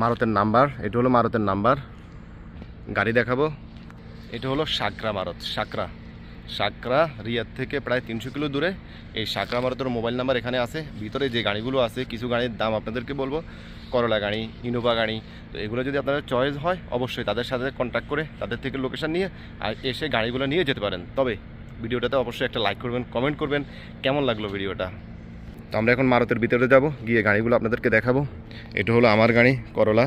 মারুতের number, এটা হলো মারুতের number. গাড়ি দেখাবো। এটা হলো সাকরা মারত সাকরা সাকরা রিয়াদ থেকে প্রায় তিনশো কিলো দূরে। এই সাকরা মারতের মোবাইল নাম্বার এখানে আছে। ভিতরে যে গাড়িগুলো আছে, কিছু গাড়ির দাম আপনাদেরকে বলব। করলা গাড়ি, ইনোভা গাড়ি, তো এগুলো যদি আপনাদের চয়েস হয়, অবশ্যই তাদের সাথে কন্ট্যাক্ট করে তাদের থেকে লোকেশান নিয়ে আর এসে গাড়িগুলো নিয়ে যেতে পারেন। তবে ভিডিওটাতে অবশ্যই একটা লাইক করবেন কমেন্ট করবেন। কেমন লাগল ভিডিওটা? তো আমরা এখন মারুতের ভিতরে যাব, গিয়ে গাড়িগুলো আপনাদেরকে দেখাবো। এটা হলো আমার গাড়ি করলা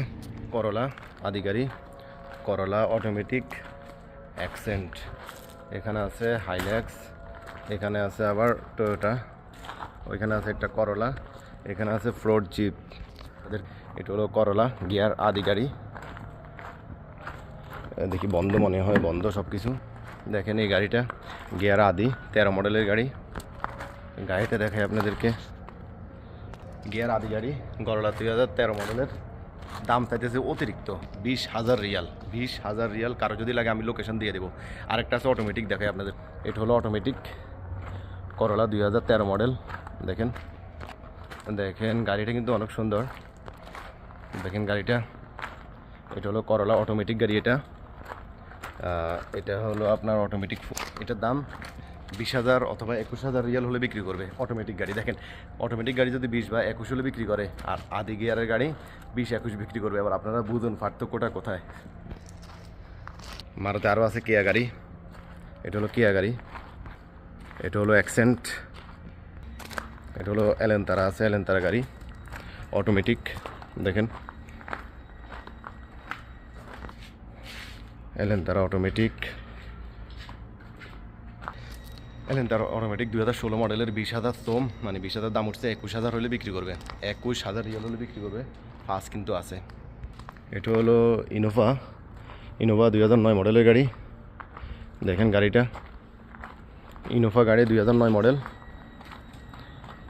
করলা আদি গাড়ি করলা অটোমেটিক অ্যাক্সেন্ট এখানে আছে হাইল্যাক্স এখানে আছে আবার টয়োটা ওইখানে আছে একটা করলা এখানে আছে ফ্রোড জিপ এটা হলো করলা গিয়ার আদি গাড়ি দেখি, বন্ধ মনে হয়, বন্ধ সব কিছু দেখেন এই গাড়িটা, গিয়ার আদি, তেরো মডেলের গাড়ি। গাড়িটা দেখাই আপনাদেরকে। গিয়ার আদি গাড়ি গরলা দুই হাজার তেরো মডেলের। দাম চাইতেছে অতিরিক্ত বিশ হাজার রিয়াল। বিশ হাজার রিয়াল, কারও যদি লাগে আমি লোকেশন দিয়ে দেবো। আরেকটা আছে অটোমেটিক দেখাই আপনাদের। এটা হলো অটোমেটিক করলা দুই হাজার তেরো মডেল। দেখেন দেখেন, গাড়িটা কিন্তু অনেক সুন্দর। দেখেন গাড়িটা। এটা হলো করলা অটোমেটিক গাড়ি এটা। এটা হলো আপনার অটোমেটিক এটার দাম বিশ হাজার অথবা একুশ হাজার রিয়াল হলে বিক্রি করবে অটোমেটিক গাড়ি। দেখেন অটোমেটিক গাড়ি যদি বিশ বা একুশ হলে বিক্রি করে, আর আদি গিয়ারের গাড়ি বিশ, একুশ বিক্রি করবে। এবার আপনারা বুঝুন পার্থক্যটা কোথায়। মারুতি আরও আছে কেয়া গাড়ি। এটা হলো কেয়া গাড়ি। এটা হলো অ্যাকসেন্ট এটা হলো এলেনতারা আছে এলেনতারা গাড়ি। অটোমেটিক দেখেন। এলেনতারা অটোমেটিক এলেনতারা অটোমেটিক দুই হাজার ষোলো মডেলের বিশ হাজার সোম মানে বিশ হাজার দাম উঠছে একুশ হাজার হলে বিক্রি করবে। একুশ হাজার রিয়াল হলে বিক্রি করবে। ফার্স্ট কিন্তু আছে। এটা হলো ইনোভা ইনোভা দুই হাজার নয় মডেলের গাড়ি। দেখেন গাড়িটা। ইনোভা গাড়ি দুই হাজার নয় মডেল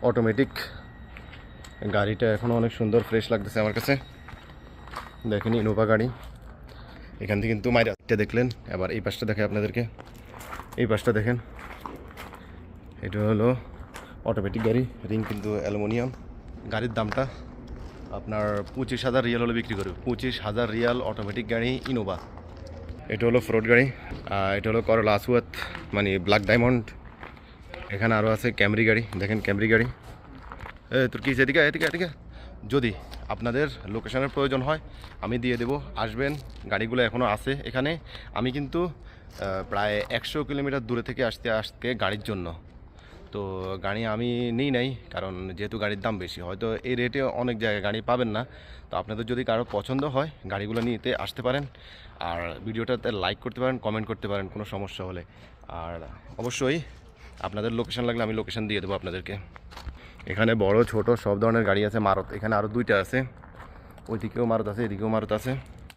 অটোমেটিক গাড়িটা এখনও অনেক সুন্দর ফ্রেশ লাগতেছে আমার কাছে। দেখেন ইনোভা গাড়ি। এখান থেকে কিন্তু মাইরাটা দেখলেন। এবার এই পাশটা দেখে আপনাদেরকে। এই পাশটা দেখেন। এটা হলো অটোমেটিক গাড়ি রিং কিন্তু অ্যালুমিনিয়াম। গাড়ির দামটা আপনার পঁচিশ হাজার রিয়াল হলে বিক্রি করবে। পঁচিশ হাজার রিয়াল অটোমেটিক গাড়ি ইনোভা এটা হলো ফ্রড গাড়ি এটা হলো করলা আসুয়াত মানে ব্ল্যাক ডায়মন্ড এখানে আরও আছে ক্যামরি গাড়ি, দেখেন ক্যামরি গাড়ি। এ, তোর কি এদিকে এদিকে এদিকে যদি আপনাদের লোকেশনের প্রয়োজন হয়, আমি দিয়ে দেবো। আসবেন, গাড়িগুলো এখনও আছে এখানে। আমি কিন্তু প্রায় একশো কিলোমিটার দূরে থেকে আসতে আসতে গাড়ির জন্য। তো গাড়ি আমি নিই নাই, কারণ যেহেতু গাড়ির দাম বেশি, হয়তো এই রেটে অনেক জায়গায় গাড়ি পাবেন না। তো আপনাদের যদি কারও পছন্দ হয় গাড়িগুলো নিতে আসতে পারেন, আর ভিডিওটাতে লাইক করতে পারেন কমেন্ট করতে পারেন, কোনো সমস্যা হলে। আর অবশ্যই আপনাদের লোকেশন লাগলে আমি লোকেশন দিয়ে দেবো আপনাদেরকে। এখানে বড়, ছোট সব ধরনের গাড়ি আছে, মারত, এখানে আরও দুইটা আছে। ওইদিকেও মারুত আছে, এদিকেও মারত আছে।